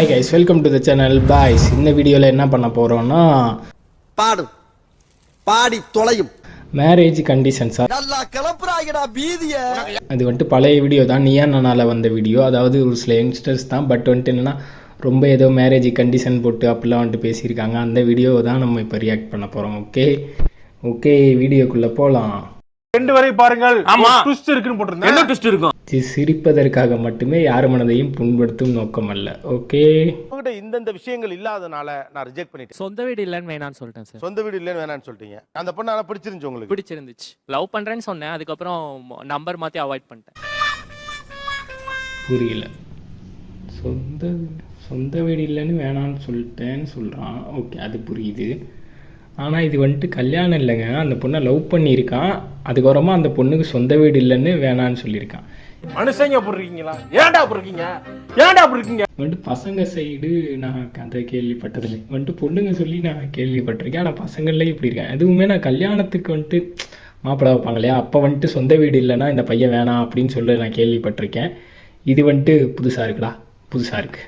Hi guys welcome to the channel boys இந்த வீடியோவில் என்ன பண்ண போகிறோம்னா பாடும் பாடி தொலையும். மேரேஜ் கண்டிஷன்ஸா நல்லா கிளப்புறாங்கடா பீதிய. அது வந்துட்டு பழைய வீடியோ தான் நீயா நானால வந்த வீடியோ? அதாவது ஒரு சில யங்ஸ்டர்ஸ் தான் பட் வந்துட்டு என்னன்னா ரொம்ப ஏதோ மேரேஜ் கண்டிஷன் போட்டு அப்படிலாம் வந்துட்டு பேசியிருக்காங்க. அந்த வீடியோ தான் நம்ம இப்போ ரியாக்ட் பண்ண போகிறோம் ஓகே ஓகே வீடியோக்குள்ளே போகலாம் ரெண்டு வரை பாருங்கள். ஆமா. ட்விஸ்ட் இருக்குன்னு போட்டிருந்தேன். என்ன ட்விஸ்ட் இருக்கும் சிரிப்பதற்காக மட்டுமே யார் மனதையும் புண்படுத்தும் நோக்கம் அல்ல ஓகே உங்ககிட்ட இந்தந்த விஷயங்கள் இல்லாதனால நான் ரிஜெக்ட் பண்ணிட்டேன். சொந்த வீடு இல்லைன்னு வேணான்னு சொல்லிட்டேன் சார். சொந்த வீடு இல்லைன்னு வேணாம்னு சொல்லிட்டீங்க. அந்த பொண்ணு ஆனா பிடிச்சிருந்துச்சு உங்களுக்கு? பிடிச்சிருந்துச்சு. லவ் பண்றேன்னு சொன்னேன். அதுக்கப்புறம் நம்பர் மாத்தி அவாய்ட் பண்ணிட்டேன். புரியல. சொந்த சொந்த வீடு இல்லைன்னு வேணான்னு சொல்லிட்டேன்னு சொல்கிறான் ஓகே அது புரியுது. ஆனால் இது வந்துட்டு கல்யாணம் இல்லைங்க. அந்த பொண்ணை லவ் பண்ணியிருக்கான். அதுக்கப்புறமா அந்த பொண்ணுக்கு சொந்த வீடு இல்லைன்னு வேணான்னு சொல்லியிருக்கான். மனுஷங்க இருக்கீங்களா? ஏன்டா இருக்கீங்க? ஏன்டா இருக்கீங்க? வந்துட்டு பசங்க சைடு நான் கதை கேள்விப்பட்டதில்லை. வந்துட்டு பொண்ணுங்க சொல்லி நான் கேள்விப்பட்டிருக்கேன். ஆனால் பசங்கள்லேயே இப்படி இருக்கேன் அதுவுமே நான் கல்யாணத்துக்கு வந்துட்டு மாப்பிள்ளை வைப்பாங்க இல்லையா? அப்போ வந்துட்டு சொந்த வீடு இல்லைன்னா இந்த பையன் வேணாம் அப்படின்னு சொல்லி நான் கேள்விப்பட்டிருக்கேன். இது வந்துட்டு புதுசாக இருக்குடா. புதுசாக இருக்கு.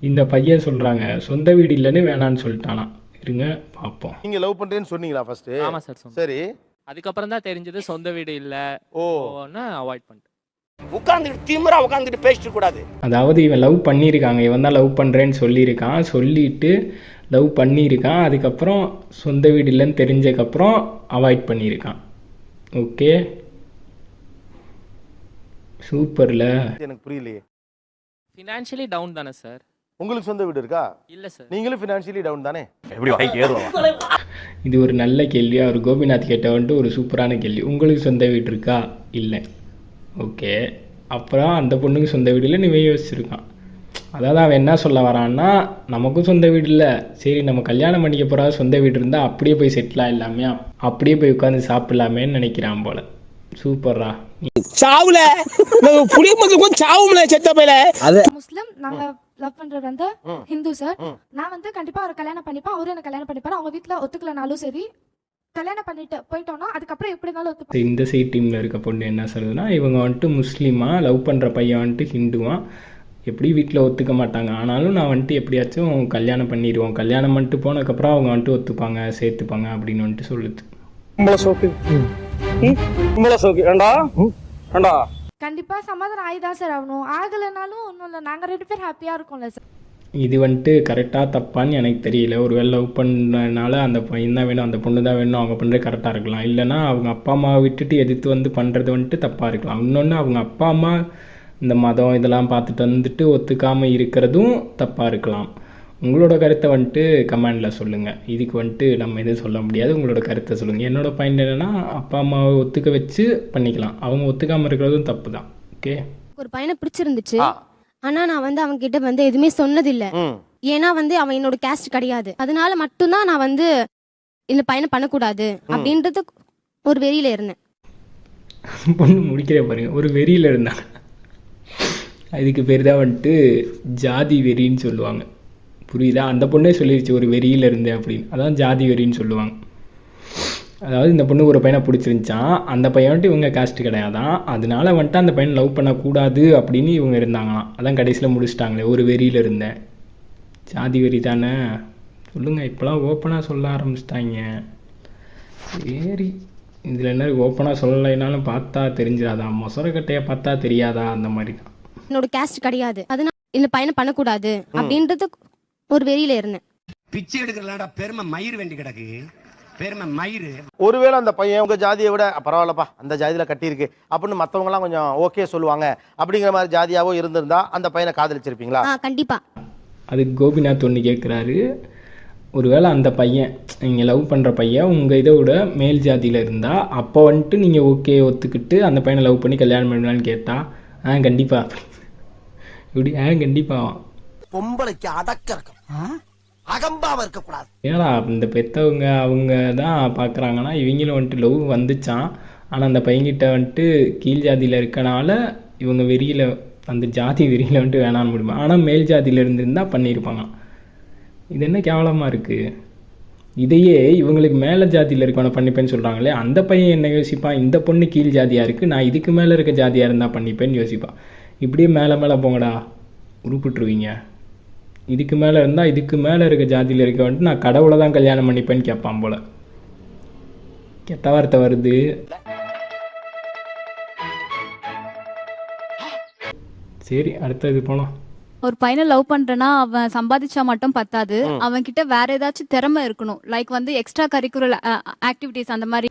இந்த பையன் சொல்கிறாங்க சொந்த வீடு இல்லைன்னு வேணான்னு சொல்லிட்டானா இருங்க பார்ப்போம். நீங்க லவ் பண்றேன்னு சொன்னீங்களா ஃபர்ஸ்ட் ஆமா சார் சொன்னேன். சரி. அதுக்கப்புறம் தான் தெரிஞ்சது சொந்த வீடு இல்ல. ஓ. அவாய்ட் பண்ணிட்டேன். உட்கார்ந்துட்டு திமிரா உட்கார்ந்துட்டு பேசிட்டு கூடாது அதாவது இவன் லவ் பண்ணியிருக்காங்க இவன் தான் லவ் பண்ணுறேன்னு சொல்லியிருக்கான் சொல்லிட்டு லவ் பண்ணியிருக்கான் அதுக்கப்புறம் சொந்த வீடு இல்லைன்னு தெரிஞ்சக்கப்புறம் அவாய்ட் பண்ணியிருக்கான். ஓகே சூப்பரில் எனக்கு புரியலையே. ஃபினான்ஷியலி டவுன் தானே சார் உங்களுக்கு சொந்த வீடு இருக்கா? இல்ல சார் நீங்களும் ஃபினான்ஷியலி டவுன் தானே? எப்படி வாங்கி ஏறுவோம் இது ஒரு நல்ல கேள்வியாக ஒரு கோபிநாத் கேட்ட வந்துட்டு ஒரு சூப்பரான கேள்வி. உங்களுக்கு சொந்த வீடு இருக்கா? இல்லை. ஓகே. அப்புறம் அந்த பொண்ணுக்கு சொந்த வீடு இல்லை நீ யோசிச்சிருக்கான். அதாவது அவன் என்ன சொல்ல வரான்னா நமக்கும் சொந்த வீடு இல்லை. சரி நம்ம கல்யாணம் பண்ணிக்க போகிறா சொந்த வீடு இருந்தால் அப்படியே போய் செட்டில் ஆகிடலாமே அப்படியே போய் உட்காந்து சாப்பிடலாமேன்னு நினைக்கிறான் போல. சூப்பர்ரா சாவுல. புளிய சாவும்ல செத்த பையில. முஸ்லிம் நாங்க லவ் பண்றது வந்து ஹிந்து சார் நான் வந்து கண்டிப்பா அவரை கல்யாணம் பண்ணிப்பேன் அவரும் எனக்கு கல்யாணம் பண்ணிப்பாரு அவங்க வீட்ல ஒத்துக்கலனாலும் சரி கல்யாணம் பண்ணிட்டு போயிட்டோம்னா அதுக்கப்புறம் எப்படி இருந்தாலும் ஒத்துப்பேன் இந்த சைட் டீமில் இருக்க பொண்ணு என்ன சொல்லுதுன்னா இவங்க வந்துட்டு முஸ்லீமா லவ் பண்ணுற பையன் வந்துட்டு ஹிந்துவான் எப்படி வீட்டில் ஒத்துக்க மாட்டாங்க ஆனாலும் நான் வந்துட்டு எப்படியாச்சும் கல்யாணம் பண்ணிடுவோம் கல்யாணம் பண்ணிட்டு போனதுக்கப்புறம் அவங்க வந்துட்டு ஒத்துப்பாங்க சேர்த்துப்பாங்க அப்படின்னு வந்துட்டு சொல்லுது உங்கள சோக்கு உங்கள சோக்கு ஏண்டா ஏண்டா கண்டிப்பாக சமாதானம் ஆயிதான் சார் ஆகணும். ஆகலைனாலும் ஒன்றும் இல்லை நாங்கள் ரெண்டு பேர் ஹாப்பியாக இருக்கோம்ல சார். இது வந்துட்டு கரெக்டாக தப்பான்னு எனக்கு தெரியல. ஒருவேளை லவ் பண்ணனால அந்த பையன் தான் வேணும் அந்த பொண்ணு தான் வேணும் அவங்க பண்ணுறது கரெக்டாக இருக்கலாம். இல்லைன்னா அவங்க அப்பா அம்மாவை விட்டுட்டு எதிர்த்து வந்து பண்ணுறது வந்துட்டு தப்பாக இருக்கலாம். இன்னொன்று அவங்க அப்பா அம்மா இந்த மதம் இதெல்லாம் பார்த்துட்டு வந்துட்டு ஒத்துக்காமல் இருக்கிறதும் தப்பாக இருக்கலாம். உங்களோட கருத்தை வந்துட்டு கமெண்டில் சொல்லுங்கள் இதுக்கு வந்துட்டு நம்ம எதுவும் சொல்ல முடியாது. உங்களோட கருத்தை சொல்லுங்கள் என்னோட பாயிண்ட் என்னென்னா அப்பா அம்மாவை ஒத்துக்க வச்சு பண்ணிக்கலாம். அவங்க ஒத்துக்காமல் இருக்கிறதும் தப்பு தான் ஓகே ஒரு பையனை பிடிச்சிருந்துச்சு. ஆனா நான் வந்து அவங்க கிட்ட வந்து எதுவுமே சொன்னதில்ல. ம். ஏன்னா வந்து அவன் என்னோட கேஸ்ட் கிடையாது. அதனால மட்டும்தான் நான் வந்து இந்த பையனை பண்ணக்கூடாது அப்படின்றது ஒரு வெறியில இருந்தேன். பொண்ணு முடிக்கிற பாருங்க. ஒரு வெறியில் இருந்தாங்க. அதுக்கு பேர் தான் வந்துட்டு ஜாதி வெறின்னு சொல்லுவாங்க. புரியுதா அந்த பொண்ணே சொல்லிருச்சு ஒரு வெறியில் இருந்தேன் அப்படின்னு. அதான் ஜாதி வெறின்னு சொல்லுவாங்க. அதாவது இந்த பொண்ணு ஒரு பையனை பிடிச்சிருந்துச்சான் அந்த பையன் வந்துட்டு இவங்க காஸ்ட் கிடையாதான் அதனால வந்துட்டு அந்த பையனை லவ் பண்ணக்கூடாது அப்படின்னு இவங்க இருந்தாங்களாம். அதான் கடைசியில் முடிச்சிட்டாங்களே ஒரு வெறியில் இருந்தேன். ஜாதி வெறி தானே? சொல்லுங்கள் இப்போலாம் ஓப்பனாக சொல்ல ஆரம்பிச்சிட்டாங்க. சரி. இதில் என்ன ஓப்பனாக சொல்லலைனாலும் பார்த்தா தெரிஞ்சிடாதா? மொசரக்கட்டையை பார்த்தா தெரியாதா? அந்த மாதிரி தான். என்னோட கேஸ்ட் கிடையாது. அதனால இந்த பையனை பண்ணக்கூடாது அப்படின்றது ஒரு வெறியில இருந்தேன். பிச்சை எடுக்கிறலாடா பெருமை மயிர் வேண்டி கிடக்கு. பெருமை மயிர் ஒருவேளை அந்த பையன் உங்க ஜாதியை விட பரவாயில்லப்பா அந்த ஜாதியில கட்டியிருக்கு. அப்படின்னு மத்தவங்கலாம் கொஞ்சம் ஓகே சொல்லுவாங்க. அப்படிங்கிற மாதிரி ஜாதியாவோ இருந்திருந்தா அந்த பையனை காதலிச்சிருப்பீங்களா? ஆ கண்டிப்பா. அதுக்கு கோபிநாத் ஒன்று கேட்குறாரு ஒருவேளை அந்த பையன் நீங்கள் லவ் பண்ணுற பையன் உங்கள் இதை விட மேல் ஜாதியில் இருந்தால் அப்போ வந்துட்டு நீங்கள் ஓகே ஒத்துக்கிட்டு அந்த பையனை லவ் பண்ணி கல்யாணம் பண்ணலான்னு கேட்டால் ஆ கண்டிப்பாக இப்படி ஆ கண்டிப்பாக பொம்பளைக்கு அடக்க இருக்கும் அகம்பாவ இருக்க கூடாது ஏடா இந்த பெற்றவங்க அவங்க தான் பார்க்குறாங்கன்னா இவங்களும் வந்துட்டு லவ் வந்துச்சான் ஆனால் அந்த பையன்கிட்ட வந்துட்டு கீழ் ஜாதியில் இருக்கனால இவங்க வெறியில் அந்த ஜாதி வெறியில் வந்துட்டு வேணான்னு முடியுமா? ஆனால் மேல் ஜாதியில் இருந்திருந்தால் பண்ணியிருப்பாங்க இது என்ன கேவலமாக இருக்குது இதையே இவங்களுக்கு மேலே ஜாதியில் இருக்கவனை பண்ணிப்பேன்னு சொல்கிறாங்களே அந்த பையன் என்ன யோசிப்பான்? இந்த பொண்ணு கீழ் ஜாதியாக இருக்குது நான் இதுக்கு மேலே இருக்க ஜாதியாக இருந்தால் பண்ணிப்பேன்னு யோசிப்பான். இப்படியே மேலே மேலே போங்கடா உருப்பிட்டுருவீங்க. இதுக்கு மேலே இருந்தால் இதுக்கு மேலே இருக்க ஜாதியில் இருக்க வந்துட்டு நான் கடவுளை தான் கல்யாணம் பண்ணிப்பேன்னு கேட்பான் போல. கெட்ட வார்த்தை வருது. சரி அடுத்தது போகலாம் ஒரு பையனை லவ் பண்றேன்னா அவன் சம்பாதிச்சா மட்டும் பத்தாது. அவன் கிட்ட வேற ஏதாச்சும் திறமை இருக்கணும். லைக் வந்து எக்ஸ்ட்ரா கரிக்குலர் ஆக்டிவிட்டிஸ் அந்த மாதிரி.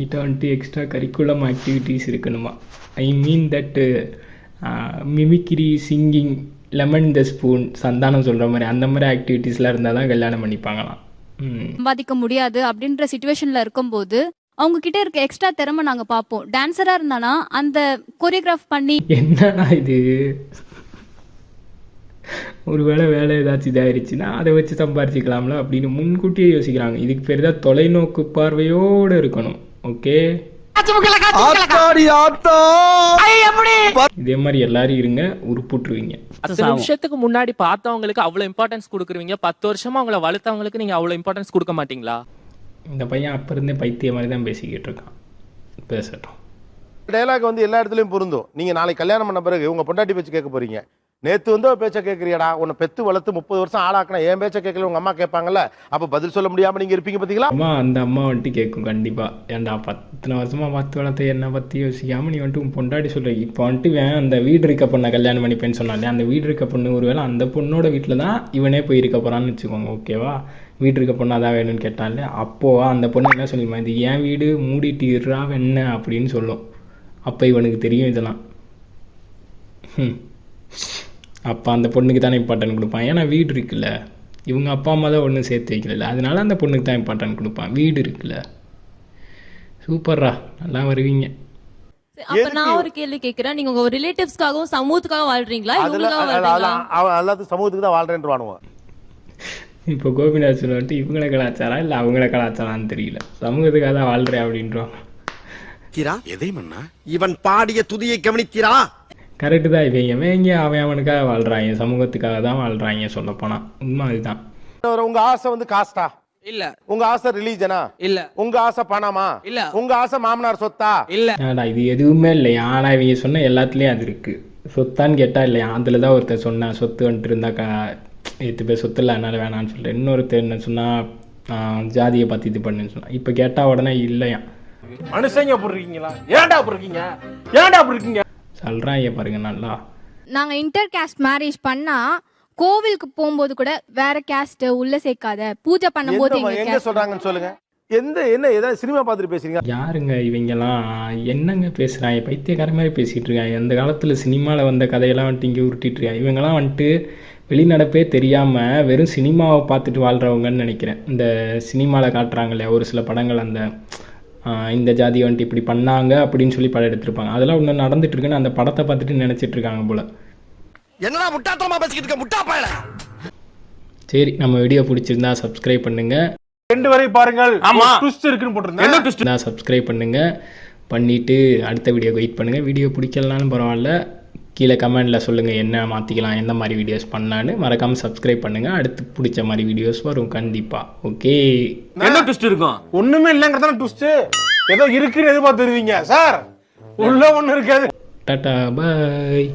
ஈட்ட வந்துட்டு எக்ஸ்ட்ரா கரிக்குலம் ஆக்டிவிட்டீஸ் இருக்கணுமா? I mean that mimicry singing lemon the spoon Santhanam சொல்கிற மாதிரி அந்த மாதிரி ஆக்டிவிட்டீஸ்லாம் இருந்தால் தான் கல்யாணம் பண்ணிப்பாங்களாம். சம்பாதிக்க முடியாது அப்படின்ற சுச்சுவேஷன்ல இருக்கும்போது அவங்க கிட்ட இருக்க எக்ஸ்ட்ரா திறமை நாங்க பார்ப்போம். டான்சரா இருந்தானா அந்த கொரியோகிராஃப் பண்ணி என்னடா இது? ஒருவேளை வேலை ஏதாச்சும் இதாயிருச்சுன்னா அதை வச்சு சம்பாரிச்சிக்கலாம்ல அப்படின்னு முன்கூட்டியே யோசிக்கிறாங்க. இதுக்கு பேர் தான் தொலைநோக்கு பார்வையோடு இருக்கணும். ஓகே இதே மாதிரி எல்லாரும் இருங்க உருப்புட்டுருவீங்க. பத்து நிமிஷத்துக்கு முன்னாடி பார்த்தவங்களுக்கு அவ்வளவு இம்பார்ட்டன்ஸ் கொடுக்குறீங்க. பத்து வருஷமா அவங்கள வளர்த்தவங்களுக்கு நீங்க அவ்வளவு இம்பார்ட்டன்ஸ் கொடுக்க மாட்டீங்களா? இந்த பையன் அப்போ இருந்தே பைத்திய மாதிரி தான் பேசிக்கிட்டு இருக்கான். பேசட்டும். டைலாக் வந்து எல்லா இடத்துலயும் பொருந்தும். நீங்க நாளைக்கு கல்யாணம் பண்ண பிறகு உங்க பொண்டாட்டி பேச்சு கேட்க போறீங்க. நேத்து வந்து பேச்சை பேச்ச உன்னை பெத்து வளர்த்து முப்பது வருஷம் ஆளாக்கின என் பேச்சை கேட்கல உங்க அம்மா கேட்பாங்கல்ல? அப்ப பதில் சொல்ல முடியாம நீங்க இருப்பீங்க பாத்தீங்களா? அம்மா அந்த அம்மா வந்துட்டு கேட்கும் கண்டிப்பாக ஏன்டா பத்தனை வருஷமாக பார்த்து வளர்த்த என்னை பற்றி யோசிக்காம நீ வந்துட்டு உன் பொண்டாட்டி சொல்ற. இப்போ வந்துட்டு வேன் அந்த வீடு இருக்க பொண்ணை கல்யாணம் பண்ணிப்பேன்னு சொன்னாலே அந்த வீடு இருக்க பொண்ணு ஒருவேளை அந்த பொண்ணோட வீட்டில் தான் இவனே போய் இருக்க போகிறான்னு வச்சுக்கோங்க ஓகேவா வீடு இருக்க பொண்ணு அதான் வேணும்னு கேட்டாலே அப்போ அந்த பொண்ணு என்ன சொல்லிமா இது என் வீடு மூடிட்டு இருறா என்ன அப்படின்னு சொல்லும். அப்போ இவனுக்கு தெரியும் இதெல்லாம். ம் அப்போ அந்த பொண்ணுக்கு தானே இம்பார்ட்டன்ட் கொடுப்பான். ஏன்னா வீடு இருக்குல்ல. இவங்க அப்பா அம்மா தான் ஒன்றும் சேர்த்து வைக்கல அதனால அந்த பொண்ணுக்கு தான் இம்பார்ட்டன்ட் கொடுப்பான். வீடு இருக்குல்ல. சூப்பர்ரா. நல்லா வருவீங்க. அப்ப நான் ஒரு கேள்வி கேக்குறேன். நீங்க உங்க ரிலேட்டிவ்ஸ்க்காகவும் சமூகத்துக்காக வாழ்றீங்களா? அவன் எல்லாத்துக்கும் சமூகத்துக்கு தான் வாழ்றேன்றானுவன் இப்போ கோபிநாத் வந்துட்டு இவங்கள கலாச்சாரம் இல்லை அவங்கள கலாச்சாரம்னு தெரியல. சமூகத்துக்காக தான் வாழ்கிறேன் அப்படின்றோம். எதை இவன் பாடிய துதியை கவனித்தீரா? கரெக்டு தான். இவங்க இவங்க அவன் அவனுக்காக வாழ்கிறாங்க சமூகத்துக்காக தான் வாழ்கிறாங்க சொல்லப்போனால் உண்மை அதுதான். உங்க ஆசை வந்து காஸ்டா? இல்ல. உங்க ஆசை ரிலீஜனா? இல்ல. உங்க ஆசை பணமா? இல்ல. உங்க ஆசை மாமனார் சொத்தா? இல்ல. ஏடா இது எதுவுமே இல்லையா ஆனால் இவங்க சொன்ன எல்லாத்துலேயும் அது இருக்குது சொத்தான்னு கேட்டால் இல்லையா அதில் தான் ஒருத்தர் சொன்னான். சொத்து வந்துட்டு இருந்தா கா எத்து பேர் சொத்து இல்லை அதனால வேணான்னு சொல்லிட்டு. இன்னொருத்தர் என்ன சொன்னால் ஜாதியை பற்றி இது பண்ணுன்னு சொன்னான். இப்போ கேட்டால் உடனே இல்லையா மனுஷங்க அப்படி இருக்கீங்களா ஏன்டா அப்படி இருக்கீங்க? ஏன்டா அப்படி இருக்கீங்க? சொல்கிறாங்க பாருங்க நல்லா. நாங்க இன்டர் கேஸ்ட் மேரேஜ் பண்ணா கோவிலுக்கு போகும்போது கூட வேற கேஸ்ட் உள்ள சேர்க்காத. பூஜை பண்ணும்போது எங்க சொல்றாங்கன்னு சொல்லுங்க. எந்த என்ன ஏதாவது சினிமா பார்த்துட்டு பேசுறீங்க? யாருங்க இவங்கெல்லாம்? என்னங்க பேசுகிறாங்க பைத்தியக்கார மாதிரி பேசிகிட்டு இருக்காங்க. அந்த காலத்தில் சினிமாவில் வந்த கதையெல்லாம் வந்துட்டு இங்கே உருட்டிட்டு இருக்காங்க. இவங்கெல்லாம் வந்துட்டு வெளிநடப்பே தெரியாமல் வெறும் சினிமாவை பார்த்துட்டு வாழ்கிறவங்கன்னு நினைக்கிறேன். இந்த சினிமாவில் காட்டுறாங்க இல்லையா ஒரு சில படங்கள் அந்த இந்த ஜாதி வந்துட்டு இப்படி பண்ணாங்க அப்படின்னு சொல்லி படம் எடுத்திருப்பாங்க. அதெல்லாம் ஒன்று நடந்துட்டு இருக்குன்னு அந்த படத்தை பார்த்துட்டு நினச்சிட்டு இருக்காங்க போல். என்னடா முட்டாத்தனமா பேசிக்கிட்டு இருக்க? முட்டா பயல. சரி நம்ம வீடியோ பிடிச்சிருந்தா சப்ஸ்கிரைப் பண்ணுங்கள் ரெண்டு வரை பாருங்கள். ஆமா. ட்விஸ்ட் இருக்குன்னு போட்டிருந்தேன். சப்ஸ்கிரைப் பண்ணுங்கள் பண்ணிவிட்டு அடுத்த வீடியோ வெயிட் பண்ணுங்கள் வீடியோ பிடிக்கலனாலும் பரவாயில்ல. கீழே கமெண்டில் சொல்லுங்கள் என்ன மாற்றிக்கலாம் எந்த மாதிரி வீடியோஸ் பண்ணலான்னு மறக்காமல் சப்ஸ்கிரைப் பண்ணுங்கள் அடுத்து பிடிச்ச மாதிரி வீடியோஸ் வரும் கண்டிப்பாக ஓகே என்ன ட்விஸ்ட் இருக்கும்? ஒண்ணுமே இல்லங்கறதான ட்விஸ்ட் ஏதோ இருக்குன்னு எதிர்பார்த்து வருவீங்க சார். உள்ள ஒண்ணு இருக்காது. டாட்டா பாய்